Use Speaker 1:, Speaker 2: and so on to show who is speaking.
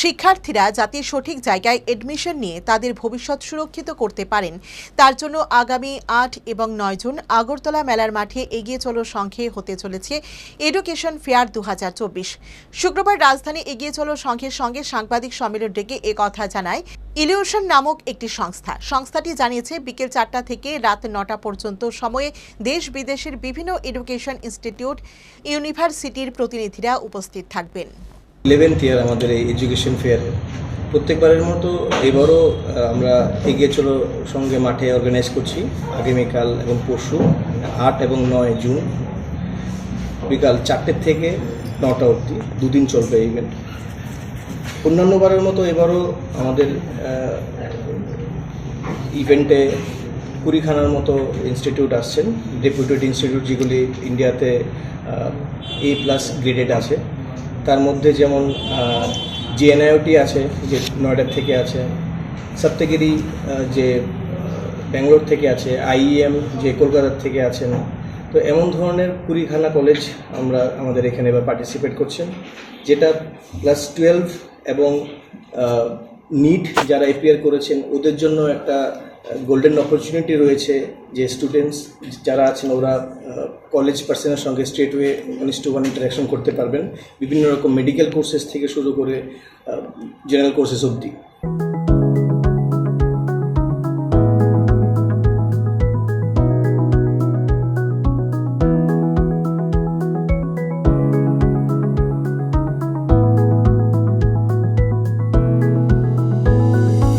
Speaker 1: শিক্ষার্থীরা যাতে সঠিক জায়গায় এডমিশন নিয়ে তাদের ভবিষ্যৎ সুরক্ষিত করতে পারেন। তার জন্য আগামী আট এবং নয় জুন আগরতলা মেলার মাঠে এগিয়ে চলো সংঘে হতে চলেছে এডুকেশন ফেয়ার দু হাজার চব্বিশ। শুক্রবার রাজধানী এগিয়ে চলো সংঘের সঙ্গে সাংবাদিক সম্মেলন ডেকে কথা জানায় ইলিউশন নামক একটি সংস্থা। সংস্থাটি জানিয়েছে, বিকেল চারটা থেকে রাত নটা পর্যন্ত সময়ে দেশ বিদেশের বিভিন্ন এডুকেশন ইনস্টিটিউট ইউনিভার্সিটির প্রতিনিধিরা উপস্থিত থাকবেন।
Speaker 2: ইলেভেন্থ ইয়ার আমাদের এই এডুকেশন ফেয়ার প্রত্যেকবারের মতো এবারও আমরা এগিয়ে চলো সঙ্গে মাঠে অর্গানাইজ করছি, আগামীকাল এবং পরশু, আট এবং নয় জুন। বিকাল চারটের থেকে নটা অবধি, দুদিন চলবে ইভেন্ট অন্যান্যবারের মতো এবারও আমাদের ইভেন্টে কুড়িখানার মতো ইনস্টিটিউট আসছেন। ডেপুটেড ইনস্টিটিউট যেগুলি ইন্ডিয়াতে এ প্লাস গ্রেডেড আছে। তার মধ্যে যেমন জিএনআইওটি আছে, যে নয়ডার থেকে আছে, সপ্তগিরি যে ব্যাঙ্গালোর থেকে আছে আইইএম যে কলকাতার থেকে আছেন, তো এমন ধরনের কুড়িখানা কলেজ আমরা আমাদের এখানে এবার পার্টিসিপেট করছেন, যেটা ক্লাস টুয়েলভ এবং নিট যারা এপিয়ার করেছেন, ওদের জন্য একটা গোল্ডেন অপরচুনিটি রয়েছে যে স্টুডেন্টস যারা আছেন, ওরা কলেজ পার্সনের সঙ্গে straight way one is to one interaction করতে পারবেন। বিভিন্ন রকম মেডিকেল কোর্সেস থেকে শুরু করে জেনারেল কোর্সেস অবধি।